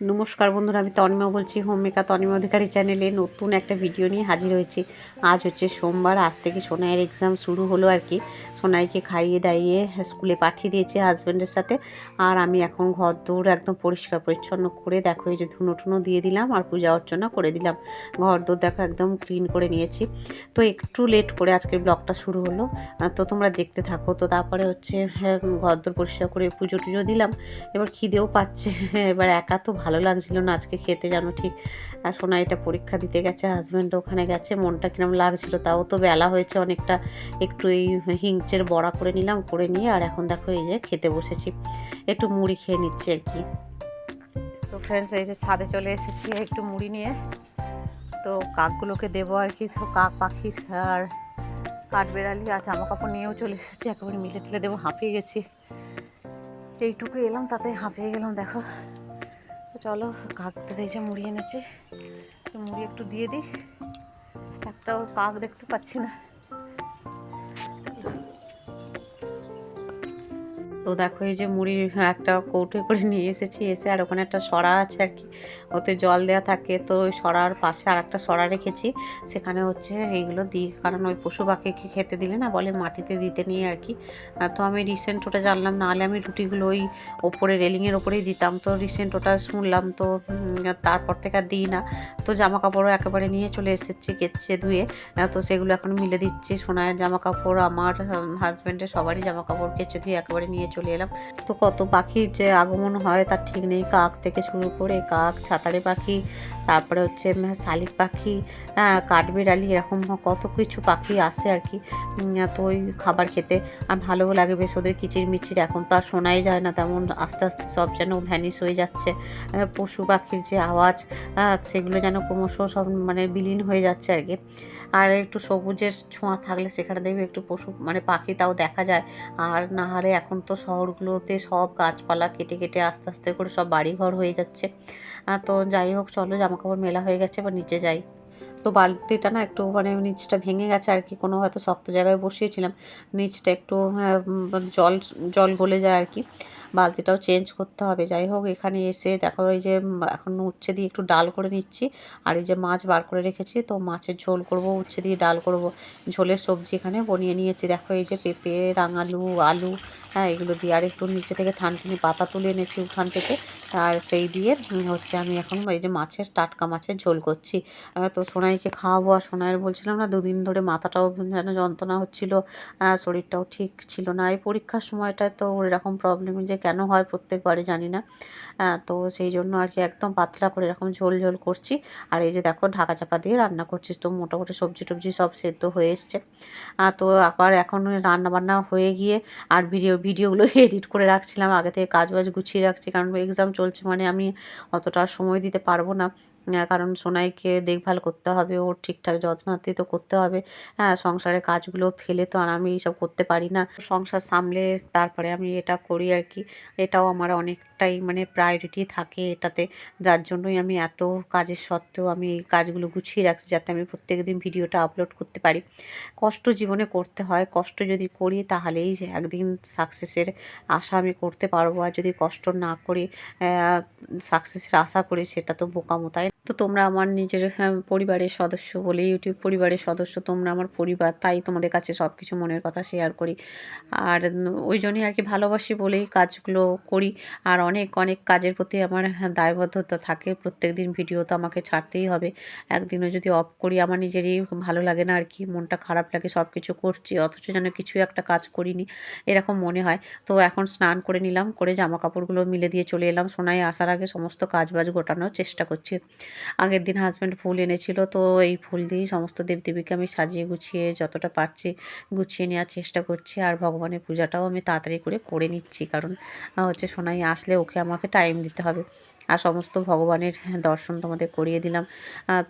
নমস্কার বন্ধুরা আমি তনিমা বলছি হোম মেকার তনিমা অধিকারী চ্যানেলে নতুন একটা ভিডিও নিয়ে হাজির হয়েছি। আজ হচ্ছে সোমবার আজ থেকে সোনাইয়ের এক্সাম শুরু হলো আর কি। সোনাইকে খাইয়ে দাইয়ে স্কুলে পাঠিয়ে দিয়েছে হাজব্যান্ডের সাথে। আর আমি এখন ঘর দৌড় একদম পরিষ্কার পরিচ্ছন্ন করে দেখো এই যে ধুনো টুনো দিয়ে দিলাম আর পূজা অর্চনা করে দিলাম। ঘর দৌড় দেখো একদম ক্লিন করে নিয়েছি। তো একটু লেট করে আজকে ব্লগটা শুরু হলো। তো তোমরা দেখতে থাকো। তো তারপরে হচ্ছে হ্যাঁ, ঘর দৌড় পরিষ্কার করে পুজো টুজো দিলাম। এবার খিদেও পাচ্ছে। এবার একা তো ভালো লাগছিল না, আজকে খেতে জানো ঠিক সোনা এটা পরীক্ষা দিতে গেছে হাজব্যান্ড ওখানে গেছে, মনটা কিরম লাগছিল, তাও তো বেলা হয়েছে অনেকটা, একটু এই হিংচের বড়া করে নিলাম, করে নিয়ে, আর এখন দেখো এই যে খেতে বসেছি, একটু মুড়ি খেয়ে নিচ্ছি আর কি। তো ফ্রেন্ডস এই যে ছাদে চলে এসেছি, একটু মুড়ি নিয়ে, তো কাকগুলোকে দেবো আর কি, তো কাক পাখি আর কাঠবেড়ালি আর জামা কাপড় নিয়েও চলে এসেছি, একেবারে মিলে টিলে দেবো, হাঁপিয়ে গেছি। এইটুকু এলাম তাতে হাঁপিয়ে গেলাম, দেখো। তো চলো এই যে মুড়ি এনেছে। মুড়ি একটু দিয়ে দিই। একটাও কাক দেখতে পাচ্ছি না। তো দেখো এই যে মুড়ি একটা কৌটো করে নিয়ে এসেছি, এসে আর ওখানে একটা সরা আছে আর কি। ওতে জল দেওয়া থাকে, তো ওই সরার পাশে আর একটা সরা রেখেছি। সেখানে হচ্ছে এইগুলো দিই, কারণ ওই পশু পাখিকে খেতে দিলে না বলে মাটিতে দিতে নিয়ে আর কি। তো আমি রিসেন্ট ওটা জানলাম, নাহলে আমি রুটিগুলো ওই ওপরে রেলিংয়ের ওপরেই দিতাম। তো রিসেন্ট ওটা শুনলাম, তো তারপর থেকে আর দিই না। তো জামা কাপড়ও একেবারে নিয়ে চলে এসেছি কেচে ধুয়ে। তো সেগুলো এখন মিলে দিচ্ছি সোনায়ের জামা কাপড় আমার হাজব্যান্ডের সবারই জামা কাপড় কেচে ধুয়ে একেবারে নিয়ে চলে এলাম। তো কত পাখির যে আগমন হয় তার ঠিক নেই, কাক থেকে শুরু করে কাক, ছাতারে পাখি, তারপরে হচ্ছে শালিক পাখি কাঠবিড়ালি, এরকম কত কিছু পাখি আসে আর কি। তো ওই খাবার খেতে। আর ভালোও লাগে বেশ, ওদের কিচির মিচির এখন তো আর শোনাই যায় না, তেমন আস্তে আস্তে সব যেন ভ্যানিশ হয়ে যাচ্ছে। পশু পাখির যে আওয়াজ সেগুলো যেন ক্রমশ সব মানে বিলীন হয়ে যাচ্ছে আর কি। আর একটু সবুজের ছোঁয়া থাকলে সেখানে দেখবে একটু পশু মানে পাখি তাও দেখা যায়। আর না হলে এখন তো শহরগুলোতে সব গাছপালা কেটে কেটে আস্তে আস্তে করে সব বাড়িঘর হয়ে যাচ্ছে। তো যাই হোক, চলো জামা কাপড় মেলা হয়ে গেছে বা নিচে যাই। তো বালতিটা না একটু মানে নিচটা ভেঙে গেছে আর কি, কোনো হয়তো শক্ত জায়গায় বসিয়েছিলাম। নিচটা একটু জল জল গলে যায় আর কি। বালতিটাও চেঞ্জ করতে হবে। যাই হোক, এখানে এসে দেখো, এই যে এখন উচ্ছে দিয়ে একটু ডাল করে নিচ্ছি। আর এই যে মাছ বার করে রেখেছি, তো মাছের ঝোল করব, উচ্ছে দিয়ে ডাল করব। ঝোলের সবজি এখানে বনিয়ে নিয়েছি। দেখো, এই যে পেঁপে, রাঙালু, আলু হ্যাঁ এগুলো দিয়ে। আর একটু নিচে থেকে থানকুনি পাতা তুলে এনেছি উঠান থেকে। আর সেই দিয়ে হচ্ছে আমি এখন এই যে মাছের টাটকা মাছের ঝোল করছি। তো সোনাইকে খাওয়াবো আর সোনাইয়ের বলছিলাম না, দুদিন ধরে মাথাটাও যেন যন্ত্রণা হচ্ছিল শরীরটাও ঠিক ছিল না। এই পরীক্ষার সময়টায় তো এরকম প্রবলেম যে কেন হয় প্রত্যেকবারই জানি না। তো সেই জন্য আর কি একদম পাতলা করে এরকম ঝোল ঝোল করছি। আর এই যে দেখো ঢাকা চাপা দিয়ে রান্না করছি, তো মোটামুটি সবজি টবজি সব সেদ্ধ হয়ে এসছে। তো আবার এখন রান্না বান্না হয়ে গিয়ে আর ভিডিও ভিডিওগুলো এডিট করে রাখছিলাম, আগে থেকে কাজ বাজ গুছিয়ে রাখছি, কারণ এক্সাম চলছে মানে আমি অতটা সময় দিতে পারব না। কারণ সোনাইকে দেখভাল করতে হবে, ওর ঠিকঠাক যত্নার্থী তো করতে হবে। হ্যাঁ সংসারের কাজগুলো ফেলে তো আর আমি এইসব করতে পারি না। সংসার সামলে তারপরে আমি এটা করি আর কি। এটাও আমার অনেকটাই মানে প্রায়োরিটি থাকে এটাতে। যার জন্যই আমি এত কাজের সত্ত্বেও আমি এই কাজগুলো গুছিয়ে রাখছি যাতে আমি প্রত্যেক দিন ভিডিওটা আপলোড করতে পারি। কষ্ট জীবনে করতে হয়, কষ্ট যদি করি তাহলেই একদিন সাকসেসের আশা আমি করতে পারব। আর যদি কষ্ট না করি সাকসেসের আশা করি সেটা তো বোকামো, তাই তো তোমরা আমার নিজের হ্যাঁ, পরিবারের সদস্য বলে ইউটিউব পরিবারের সদস্য তোমরা আমার পরিবার তাই তোমাদের কাছে সব কিছু মনের কথা শেয়ার করি। আর ওই জন্যই আর কি ভালোবাসি বলেই কাজগুলো করি। আর অনেক অনেক কাজের প্রতি আমার হ্যাঁ, দায়বদ্ধতা থাকে। প্রত্যেক দিন ভিডিও তো আমাকে ছাড়তেই হবে। একদিনও যদি অফ করি আমার নিজেরই ভালো লাগে না আর কি মনটা খারাপ লাগে সব কিছু করছি অথচ যেন কিছু একটা কাজ করিনি এরকম মনে হয়। তো এখন স্নান করে নিলাম করে জামা কাপড়গুলো মিলে দিয়ে চলে এলাম। সোনায় আসার আগে সমস্ত কাজ বাজ গোটানোর চেষ্টা করছি। আগের দিন হাজব্যান্ড ফুল এনেছিল, তো এই ফুল দিয়েই সমস্ত দেবদেবীকে আমি সাজিয়ে গুছিয়ে যতটা পারছি গুছিয়ে নেওয়ার চেষ্টা করছি। আর ভগবানের পূজাটাও আমি তাড়াতাড়ি করে করে নিচ্ছি, কারণ হচ্ছে সোনাই আসলে ওকে আমাকে টাইম দিতে হবে। আর সমস্ত ভগবানের দর্শন তোমাদের করিয়ে দিলাম।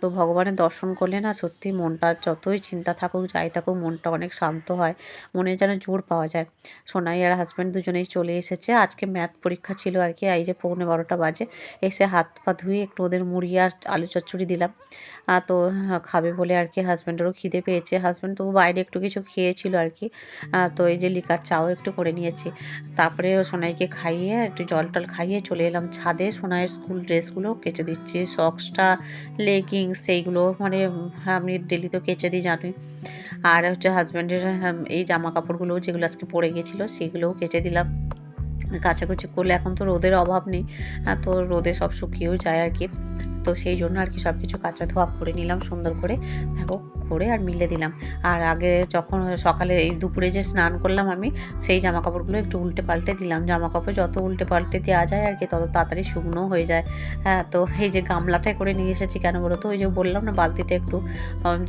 তো ভগবানের দর্শন করলে না সত্যি মনটা যতই চিন্তা থাকুক, যাই থাকুক, মনটা অনেক শান্ত হয়। মনে যেন জোর পাওয়া যায়। সোনাই আর হাজব্যান্ড দুজনেই চলে এসেছে। আজকে ম্যাথ পরীক্ষা ছিল আর কি, এই যে পৌনে বারোটা বাজে। এসে হাত পা ধুয়ে একটু ওদের মুড়ি আর আলু চচ্চড়ি দিলাম। তো খাবে বলে আর কি হাজব্যান্ডেরও খিদে পেয়েছে। হাজব্যান্ড তো বাইরে একটু কিছু খেয়েছিল আর কি। তো এই যে লিকার চাও একটু করে নিয়েছি। তারপরে সোনাইকে খাইয়ে একটু জল টল খাইয়ে চলে এলাম ছাদে। সোনাইয়ের স্কুল ড্রেসগুলো কেচে দিচ্ছি সক্সটা লেগিংস সেইগুলো মানে আমি ডেলি তো কেচে দিই জানি আর হচ্ছে হাজব্যান্ডের এই জামা কাপড়গুলো যেগুলো আজকে পরে গেছিল, সেগুলোও কেচে দিলাম। কাছাকুচি করলে এখন তো রোদের অভাব নেই তো রোদে সব শুকিয়েও যায় আর কি। তো সেই জন্য আর কি সব কিছু কাঁচা ধোয়া করে নিলাম সুন্দর করে। দেখো করে আর মিলে দিলাম। আর আগে যখন সকালে এই দুপুরে যে স্নান করলাম আমি সেই জামা কাপড়গুলো একটু উল্টে পাল্টে দিলাম। জামা কাপড় যত উল্টে পাল্টে দেওয়া যায় আর কি তত তাড়াতাড়ি শুকনো হয়ে যায়। হ্যাঁ তো এই যে গামলাটায় করে নিয়ে এসেছি কেন বলো তো? ওই যে বললাম না বালতিটা একটু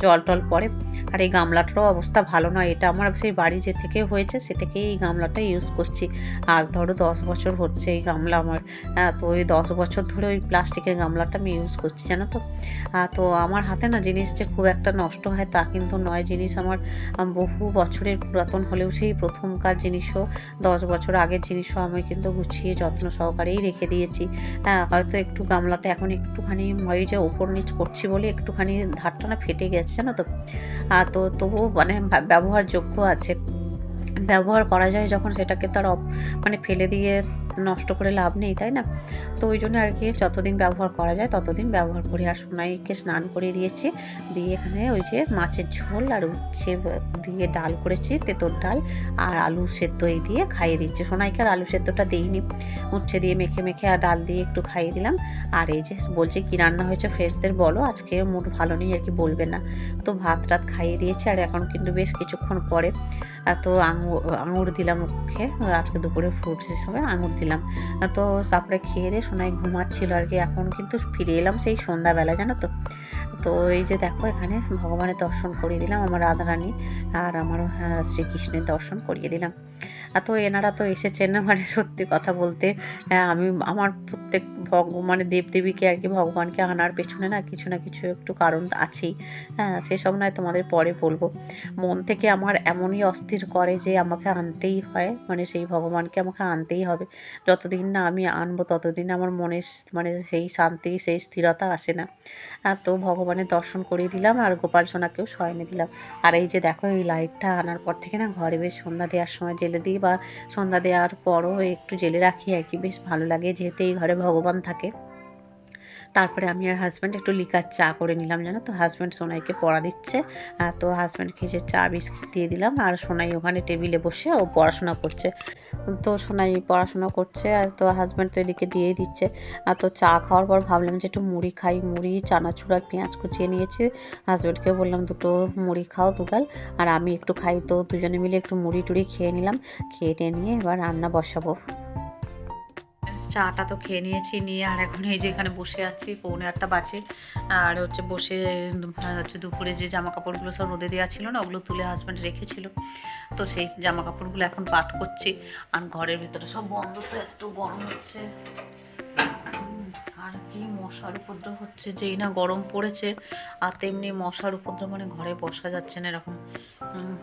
জল টল পড়ে আর এই গামলাটারও অবস্থা ভালো নয়। এটা আমার সেই বাড়ি যে থেকে হয়েছে সে থেকেই এই গামলাটা ইউজ করছি। আজ ধরো দশ বছর হচ্ছে এই গামলা আমার। হ্যাঁ, তো ওই দশ বছর ধরে ওই প্লাস্টিকের গামলাটা আমি ইউজ করছি, জানো তো? তো আমার হাতে না জিনিস যে খুব একটা নষ্ট হয় তা কিন্তু নয়। জিনিস আমার বহু বছরের পুরাতন হলেও সেই প্রথমকার জিনিসও, দশ বছর আগের জিনিসও আমি কিন্তু গুছিয়ে যত্ন সহকারেই রেখে দিয়েছি। হ্যাঁ হয়তো একটু গামলাটা এখন একটুখানি ওই যে ওপর নিচ করছি বলে একটুখানি ধারটা না ফেটে গেছে, জানো তো? তো তবুও মানে ব্যা- ব্যবহারযোগ্য আছে। ব্যবহার করা যায় যখন সেটাকে তার মানে ফেলে দিয়ে নষ্ট করে লাভ নেই, তাই না? তো ওই জন্য আর কি যতদিন ব্যবহার করা যায় ততদিন ব্যবহার করি। আর সোনাইকে স্নান করিয়ে দিয়েছি। দিয়ে এখানে ওই যে মাছের ঝোল আর উচ্ছে দিয়ে ডাল করেছি, তেঁতোর ডাল আর আলু সেদ্ধ এই দিয়ে খাইয়ে দিচ্ছি সোনাইকে আর আলু সেদ্ধটা দিইনি। উচ্ছে দিয়ে মেখে মেখে আর ডাল দিয়ে একটু খাইয়ে দিলাম। আর এই যে বলছে কি রান্না হয়েছে ফ্রেন্ডসদের বলো, আজকে মুড ভালো নেই আর কি বলবে না। তো ভাত টাত খাইয়ে দিয়েছি আর এখন কিন্তু বেশ কিছুক্ষণ পরে। তো আঙুর আঙুর দিলাম ওকে। আজকে দুপুরে ফ্রুটস হিসাবে আঙুর দিলাম। তো তারপরে খেয়ে দিয়ে সোনাই ঘুমাচ্ছিল আর কি। এখন কিন্তু ফিরে এলাম সেই সন্ধ্যাবেলা জানো তো। তো এই যে দেখো এখানে ভগবানের দর্শন করিয়ে দিলাম আমার রাধারানী আর আমার আহ, শ্রীকৃষ্ণের দর্শন করিয়ে দিলাম। আর তো এনারা তো এসেছেন না মানে সত্যি কথা বলতে। হ্যাঁ, আমি আমার প্রত্যেক ভগ মানে দেবদেবীকে আর কি ভগবানকে আনার পেছনে না কিছু না কিছু একটু কারণ আছেই। হ্যাঁ সেসব নয় তোমাদের পরে বলব। মন থেকে আমার এমনই অস্থির করে যে আমাকে আনতেই হয় মানে সেই ভগবানকে আমাকে আনতেই হবে। যতদিন না আমি আনব ততদিন আমার মনে মানে সেই শান্তি সেই স্থিরতা আসে না। আর তো ভগবানের দর্শন করিয়ে দিলাম আর গোপাল সোনাকেও শয়নে দিলাম। আর এই যে দেখো এই লাইটটা আনার পর থেকে না ঘরে বেশ সন্ধ্যা দেওয়ার সময় জেলে দিই বা সন্ধ্যা দেওয়ার পরও একটু জেলে রাখি আর কি। বেশ ভালো লাগে যেহেতু এই ঘরে ভগবান থাকে। তারপরে আমি আর হাজব্যান্ড একটু লিকার চা করে নিলাম, জানো তো? হাজব্যান্ড সোনাইকে পড়া দিচ্ছে। তো হাজব্যান্ড খেয়েছে চা বিস্কিট দিয়ে দিলাম আর সোনাই ওখানে টেবিলে বসে ও পড়াশোনা করছে। তো সোনাই পড়াশোনা করছে আর তো হাজব্যান্ড তো এদিকে দিয়েই দিচ্ছে। আর তো চা খাওয়ার পর ভাবলাম যে একটু মুড়ি খাই, মুড়ি, চানাচুর আর পেঁয়াজ কুচিয়ে নিয়েছি। হাজব্যান্ডকে বললাম, দুটো মুড়ি খাও দুগাল। আর আমি একটু খাই, তো দুজনে মিলে একটু মুড়ি টুড়ি খেয়ে নিলাম। খেয়ে নিয়ে এবার রান্না বসাবো। চাটা তো খেয়ে নিয়েছি নিয়ে, আর এখন এই যে এখানে বসে আছি, পৌনে আটটা বাজে। আর হচ্ছে বসে হচ্ছে দুপুরে যে জামা কাপড়গুলো সব রোদে দেওয়া ছিল না, ওগুলো তুলে হাজব্যান্ড রেখেছিল। তো সেই জামা কাপড়গুলো এখন পাট করছি। আর ঘরের ভিতরে সব বন্ধ তো এত গরম হচ্ছে। মশার উপদ্রব হচ্ছে যেই না গরম পড়েছে, আর তেমনি মশার উপদ্রব মানে ঘরে বসা যাচ্ছে না এরকম।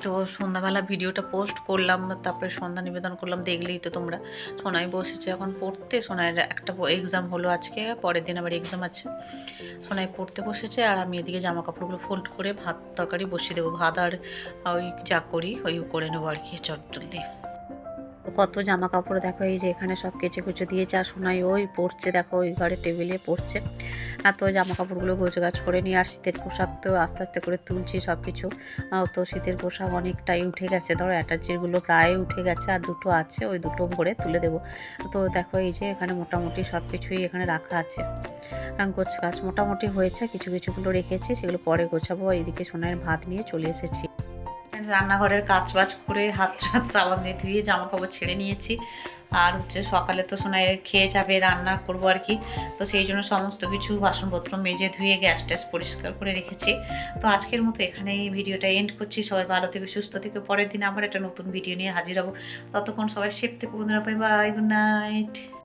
তো সন্ধ্যাবেলা ভিডিওটা পোস্ট করলাম, তারপরে সন্ধ্যা নিবেদন করলাম, দেখলেই তো তোমরা। সোনাই বসেছে এখন পড়তে, সোনাইয়ের একটা এক্সাম হলো আজকে, পরের দিন আবার এক্সাম আছে। সোনাই পড়তে বসেছে, আর আমি এদিকে জামা কাপড়গুলো ফোল্ড করে ভাত তরকারি বসিয়ে দেবো। ভাত আর ওই যা করি, ওই করে নেব আর কি চটচল দিয়ে কত জামা কাপড় দেখো, এই যে এখানে সব কেচে কুচে দিয়েছে, আর সোনাই ওই পড়ছে দেখো ওই ঘরে টেবিলে পড়ছে আর তো জামা কাপড়গুলো গোছ গাছ করে নিয়ে আর শীতের পোশাক তো আস্তে আস্তে করে তুলছি সব কিছু তো শীতের পোশাক অনেকটাই উঠে গেছে, ধরো অ্যাটাচিগুলো প্রায় উঠে গেছে, আর দুটো আছে, ওই দুটো ভরে তুলে দেবো। তো দেখো এই যে এখানে মোটামুটি সব কিছুই এখানে রাখা আছে। গোছ গাছ মোটামুটি হয়েছে, কিছু, কিছুগুলো রেখেছি, সেগুলো পরে গোছাবো। এইদিকে সোনার ভাত নিয়ে চলে এসেছি। রান্নাঘরের কাজ বাজ করে হাত টাত সাবান দিয়ে ধুয়ে জামা কাপড় ছেড়ে নিয়েছি। আর হচ্ছে সকালে তো সোনাই খেয়ে যাবে, রান্না করব আর কি। তো সেই জন্য সমস্ত কিছু বাসনপত্র মেজে ধুয়ে গ্যাস ট্যাস পরিষ্কার করে রেখেছি। তো আজকের মতো এখানে এই ভিডিওটা এন্ড করছি। সবাই ভালো থেকে, সুস্থ থেকে। পরের দিন আবার একটা নতুন ভিডিও নিয়ে হাজির হব। ততক্ষণ সবাই সেফ থেকে বন্ধুরা। Pi bye good night